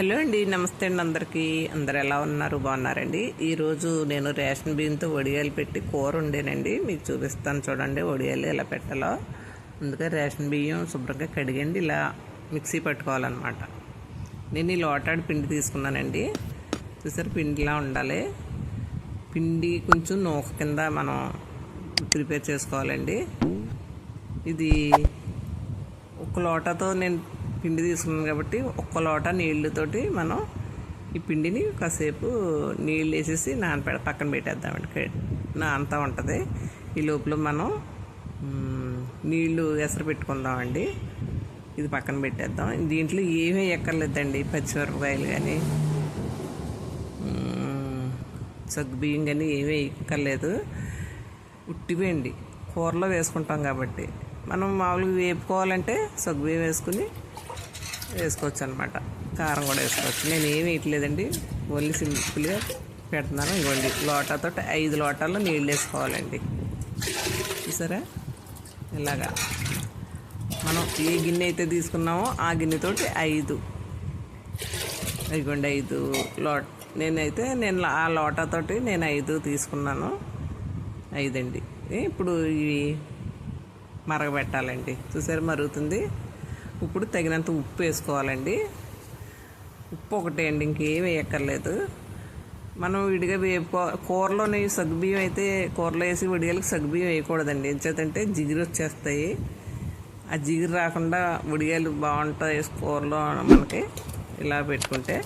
Hello అండి నమస్తే అండి అందరికీ. అందరు ఎలా ఉన్నారు? బాగున్నారండి? ఈరోజు నేను రేషన్ బియ్యంతో వడియాలు పెట్టి కూర ఉండేనండి మీకు చూపిస్తాను చూడండి వడియాలు ఎలా పెట్టాలో. ముందుగా రేషన్ బియ్యం శుభ్రంగా కడిగండి ఇలా మిక్సీ పట్టుకోవాలన్నమాట. నేను ఈ లోటాడు పిండి తీసుకున్నానండి. చూసారు పిండిలా ఉండాలి. పిండి కొంచెం నూక కింద మనం ప్రిపేర్ చేసుకోవాలండి. ఇది ఒక లోటతో నేను పిండి తీసుకున్నాను కాబట్టి ఒక్క లోట నీళ్ళతోటి మనం ఈ పిండిని కాసేపు నీళ్ళు వేసేసి నానపెడ పక్కన పెట్టేద్దామండి. నానతా ఉంటుంది. ఈ లోపల మనం నీళ్ళు ఎసరు పెట్టుకుందామండి. ఇది పక్కన పెట్టేద్దాం. దీంట్లో ఏమీ ఎక్కర్లేదండి. పచ్చిమిరపకాయలు కానీ సగ్గుబియ్యం కానీ ఏమీ ఎక్కర్లేదు. ఉట్టివేయండి కూరలో వేసుకుంటాం కాబట్టి. మనం మామూలుగా వేపుకోవాలంటే సగ్గుబియ్యం వేసుకుని వేసుకోవచ్చు అనమాట కారం కూడా వేసుకోవచ్చు. నేను ఏమి వేయట్లేదండి ఓన్లీ సింపుల్గా పెడుతున్నాను. ఇవ్వండి. లోటాతో ఐదు లోటాల్లో నీళ్ళు వేసుకోవాలండి. చూసారా? ఇలాగా. మనం ఏ గిన్నె అయితే తీసుకున్నామో ఆ గిన్నెతోటి ఐదు. ఇదిగోండి ఐదు లోట నేనైతే నేను ఆ లోటాతోటి నేను ఐదు తీసుకున్నాను. ఐదండి. ఇప్పుడు ఇవి మరగబెట్టాలండి. చూసారు? మరుగుతుంది. ఇప్పుడు తగినంత ఉప్పు వేసుకోవాలండి. ఉప్పు ఒకటే అండి ఇంకేం వేయక్కర్లేదు. మనం విడిగా వేపుకో కూరలోని సగ్గుబియ్యం అయితే కూరలో వేసి విడియాలకు సగ్గుబియ్యం వేయకూడదండి. ఎంచేతంటే జిగురు వచ్చేస్తాయి. ఆ జిగురు రాకుండా వడియాలు బాగుంటాయి కూరలో మనకి ఇలా పెట్టుకుంటే.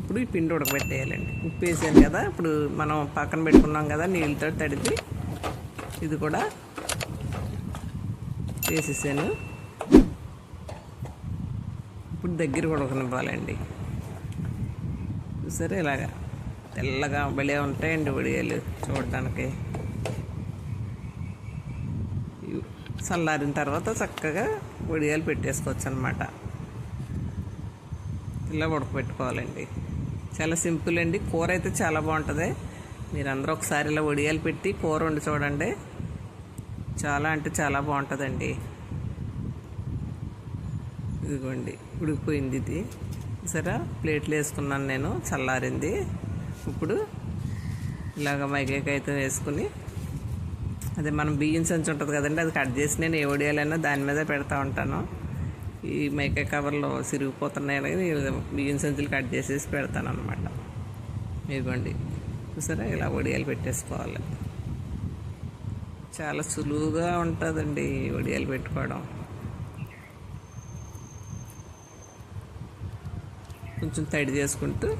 ఇప్పుడు ఈ పిండి ఉడకబెట్టేయాలండి. ఉప్పు వేసాను కదా ఇప్పుడు మనం పక్కన పెట్టుకున్నాం కదా నీళ్ళతో తడిపి ఇది కూడా వేసేసాను. ఇప్పుడు దగ్గర ఉడకనివ్వాలండి చూసారా ఇలాగా తెల్లగా భలే ఉంటాయండి వడియాలు చూడటానికి. చల్లారిన తర్వాత చక్కగా వడియాలు పెట్టేసుకోవచ్చు అనమాట ఇలా ఉడకబెట్టుకోవాలండి. చాలా సింపుల్ అండి. కూర అయితే చాలా బాగుంటుంది. మీరు అందరూ ఒకసారి ఇలా వడియాలు పెట్టి కూర వండి చూడండి. చాలా అంటే చాలా బాగుంటుందండి. ఇదిగోండి ఉడికిపోయింది ఇది. సరే ప్లేట్లు వేసుకున్నాను నేను చల్లారింది. ఇప్పుడు ఇలాగ మైకేకైతే వేసుకుని అదే మనం బియ్యం సంచి ఉంటుంది కదండి అది కట్ చేసి నేను ఏ వడియాలైనా దాని మీద పెడతా ఉంటాను. ఈ మైకే కవర్లో సిరిగిపోతున్నాయి అలాగే బియ్యం సంచులు కట్ చేసేసి పెడతాను అనమాట ఇదిగోండి చూసారా? ఇలా వడియాలు పెట్టేసుకోవాలి. చాలా సులువుగా ఉంటుందండి వడియాలు పెట్టుకోవడం. కొంచెం తడి చేసుకుంటూ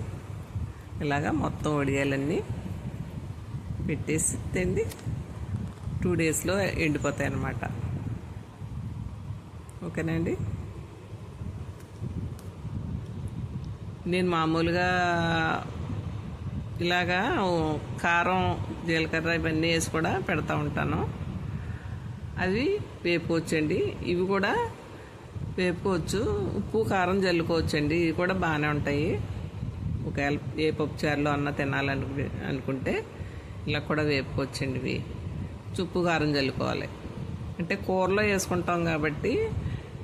ఇలాగా మొత్తం వడియాలన్నీ పెట్టేసి టూ డేస్లో ఎండిపోతాయి అన్నమాట ఓకేనండి? నేను మామూలుగా ఇలాగా కారం జీలకర్ర ఇవన్నీ వేసి కూడా పెడతా ఉంటాను. అవి వేపుకోవచ్చండి. ఇవి కూడా వేపుకోవచ్చు. ఉప్పు కారం జల్లుకోవచ్చండి. ఇవి కూడా బాగానే ఉంటాయి. ఒకవేళ ఏ పప్పు చారులో అన్న తినాలను అనుకుంటే ఇలా కూడా వేపుకోవచ్చండి ఇవి. ఉప్పు కారం చల్లుకోవాలి అంటే కూరలో వేసుకుంటాం కాబట్టి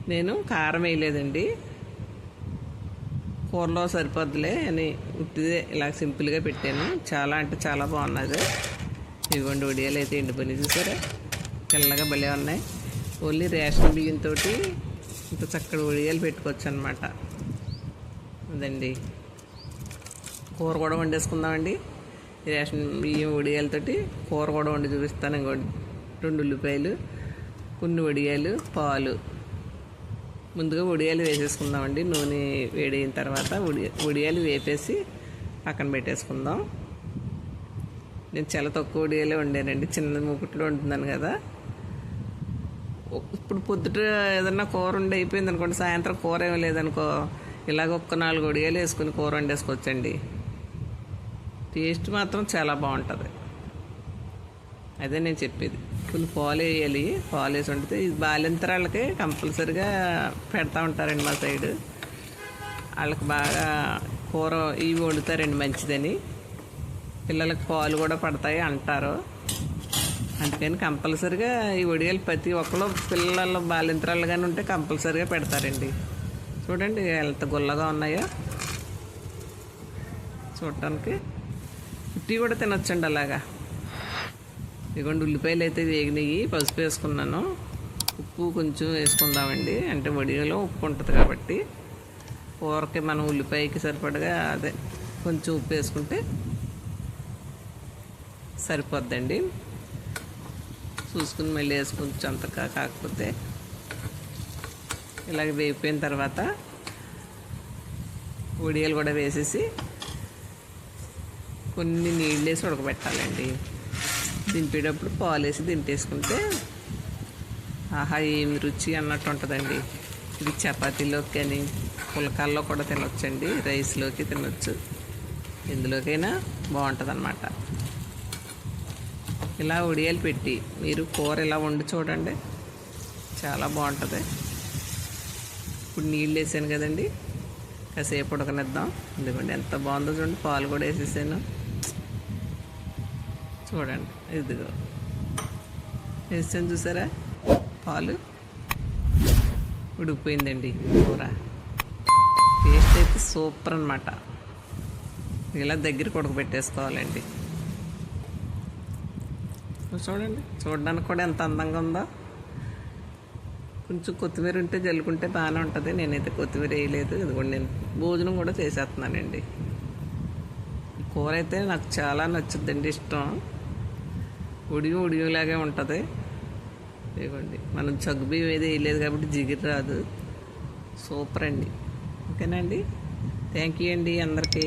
నేను కారం వేయలేదండి. కూరలో సరిపోద్దులే అని ఉట్టిదే ఇలా సింపుల్గా పెట్టాను. చాలా అంటే చాలా బాగున్నది. ఇదిగోండి ఒడియాలు అయితే ఎండిపోయినాయి చూసారా? తెల్లగా భలే ఉన్నాయి. ఓన్లీ రేషన్ బియ్యంతో ఇంత చక్కటి ఒడియాలు పెట్టుకోవచ్చు అనమాట అదండి. కూర కూడా వండేసుకుందామండి. రేషన్ బియ్యం ఉడియాలతోటి కూర కూడా వండి చూపిస్తాను. ఇంకోటి రెండు ఉల్లిపాయలు కొన్ని వడియాలు పాలు. ముందుగా వడియాలు వేసేసుకుందామండి. నూనె వేడైన తర్వాత ఉడి వడియాలు వేపేసి పక్కన పెట్టేసుకుందాం. నేను చాలా తక్కువ వడియాలే వండానండి. చిన్న మూకుట్లో వండుతున్నాను కదా. ఇప్పుడు పొద్దుట ఏదన్నా కూర ఉండి అయిపోయింది అనుకోండి సాయంత్రం కూర ఏమీ లేదనుకో ఇలాగ ఒక్క నాలుగు వడియాలు వేసుకుని కూర వండేసుకోవచ్చండి. టేస్ట్ మాత్రం చాలా బాగుంటుంది. అదే నేను చెప్పేది. కొన్ని పాలు వేయాలి. పాలు వేసి వండితే ఇది బాలింతరాళ్ళకి కంపల్సరిగా పెడతా ఉంటారండి మా సైడు. వాళ్ళకి బాగా కూర ఇవి వండుతారండి మంచిదని. పిల్లలకు పాలు కూడా పడతాయి అంటారు. అందుకని కంపల్సరిగా ఈ ఒడియాలు ప్రతి ఒక్కరు పిల్లలు బాలింతరాలు కానీ ఉంటే కంపల్సరిగా పెడతారండి. చూడండి ఎంత గుల్లగా ఉన్నాయో. చూడటానికి. పుట్టి కూడా తినొచ్చండి అలాగా. ఇదిగోండి ఉల్లిపాయలు అయితే వేగినాయి. పసుపు వేసుకున్నాను. ఉప్పు కొంచెం వేసుకుందామండి. అంటే వడిలో ఉప్పు ఉంటుంది కాబట్టి. కూరకి మనం ఉల్లిపాయకి సరిపడగా అదే కొంచెం ఉప్పు వేసుకుంటే సరిపోద్దండి. చూసుకుని మళ్ళీ వేసుకుంటే అంతగా కాకపోతే ఇలాగ వేగిపోయిన తర్వాత ఉడియాలు కూడా వేసేసి కొన్ని నీళ్ళు వేసి ఉడకబెట్టాలండి. దింపేటప్పుడు పాలు వేసి దింపేసుకుంటే ఆహా ఏమి రుచి అన్నట్టు ఉంటుందండి. ఇది చపాతీలోకి కానీ పుల్కాల్లో కూడా తినొచ్చండి. రైస్లోకి తినొచ్చు. ఎందులోకైనా బాగుంటుంది అనమాట ఇలా ఉడియాలు పెట్టి మీరు కూర ఇలా వండి చూడండి. చాలా బాగుంటుంది. ఇప్పుడు నీళ్ళు వేసాను కదండి. కాసేపు ఉడకనిద్దాం. ఎందుకంటే ఎంత బాగుందో చూడండి పాలు కూడా వేసేసాను. చూడండి. ఇదిగో. వేసాను చూసారా? పాలు. ఉడికిపోయిందండి కూర. టేస్ట్ అయితే సూపర్ అనమాట ఇలా దగ్గరికి ఉడకబెట్టేసుకోవాలండి. చూడండి చూడడానికి కూడా ఎంత అందంగా ఉందో. కొంచెం కొత్తిమీర ఉంటే జల్లుకుంటే బాగానే ఉంటుంది. నేనైతే కొత్తిమీర వేయలేదు. ఇదిగోండి నేను భోజనం కూడా చేసేస్తున్నానండి. కూర అయితే నాకు చాలా నచ్చుద్దండి ఇష్టం. ఉడిగి ఉడిగిలాగే ఉంటుంది. ఇదిగోండి మనం చగ్గు బియ్యం ఏది వేయలేదు కాబట్టి జిగిరి రాదు. సూపర్ అండి? ఓకేనండి థ్యాంక్ యూ అండి అందరికీ.